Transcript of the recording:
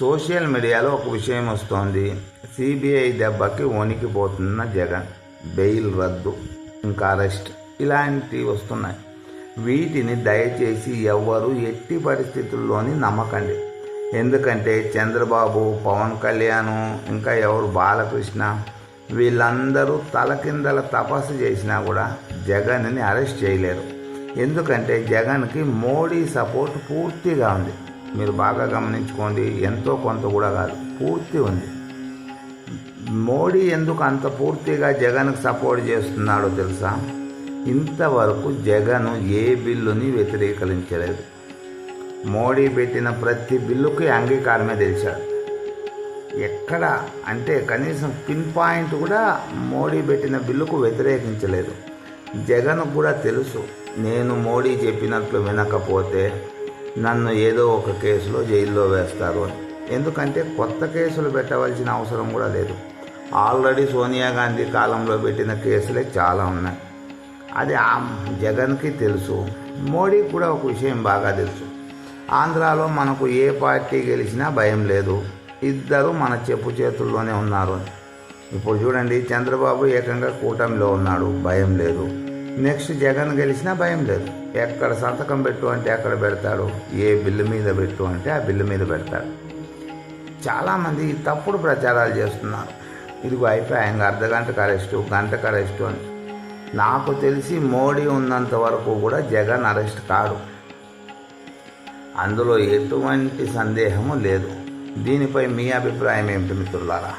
Social మీడియాలో ఒక విషయం వస్తోంది. సిబిఐ దెబ్బకి వణికిపోతున్న జగన్. బెయిల్ రద్దు ఇంకా అరెస్ట్ ఇలాంటివి వస్తున్నాయి. వీటిని దయచేసి ఎవ్వరూ ఎట్టి పరిస్థితుల్లోని నమ్మకండి. ఎందుకంటే చంద్రబాబు పవన్ కళ్యాణ్ ఇంకా ఎవరు బాలకృష్ణ వీళ్ళందరూ తలకిందల తపస్సు చేసినా కూడా జగన్ని అరెస్ట్ చేయలేరు. ఎందుకంటే జగన్కి మోడీ సపోర్ట్ పూర్తిగా ఉంది. మీరు బాగా గమనించుకోండి. ఎంతో కొంత కూడా కాదు. పూర్తి ఉంది. మోడీ ఎందుకు అంత పూర్తిగా జగన్కి సపోర్ట్ చేస్తున్నాడో తెలుసా? ఇంతవరకు జగన్ ఏ బిల్లుని వ్యతిరేకరించలేదు మోడీ పెట్టిన ప్రతి బిల్లుకి అంగీకారమే తెలిసాడు. ఎక్కడ అంటే కనీసం పిన్ పాయింట్ కూడా మోడీ పెట్టిన బిల్లుకు వ్యతిరేకించలేదు. జగన్ కూడా తెలుసు. నేను మోడీ చెప్పినట్లు వినకపోతే నన్ను ఏదో ఒక కేసులో జైల్లో వేస్తారు అని. ఎందుకంటే కొత్త కేసులు పెట్టవలసిన అవసరం కూడా లేదు. ఆల్రెడీ సోనియా గాంధీ కాలంలో పెట్టిన కేసులే చాలా ఉన్నాయి. అది ఆ జగన్కి తెలుసు. మోడీ కూడా ఒక విషయం బాగా తెలుసు. ఆంధ్రాలో మనకు ఏ పార్టీ గెలిచినా భయం లేదు. ఇద్దరు మన చెప్పు చేతుల్లోనే ఉన్నారు ఇప్పుడు చూడండి చంద్రబాబు ఏకంగా కూటమిలో ఉన్నాడు. భయం లేదు. నెక్స్ట్ జగన్ గెలిచినా భయం లేదు. ఎక్కడ సంతకం పెట్టు అంటే ఎక్కడ పెడతాడు? ఏ బిల్లు మీద పెట్టు అంటే ఆ బిల్లు మీద పెడతాడు. చాలామంది తప్పుడు ప్రచారాలు చేస్తున్నారు. ఇదిగో అయిపోయాయి ఇంకా అర్ధ గంటకు అరెస్టు గంటకు అరెస్టు అని. నాకు తెలిసి మోడీ ఉన్నంత వరకు కూడా జగన్ అరెస్ట్ కాడు. అందులో ఎటువంటి సందేహము లేదు. దీనిపై మీ అభిప్రాయం ఏమిటి మిత్రులారా?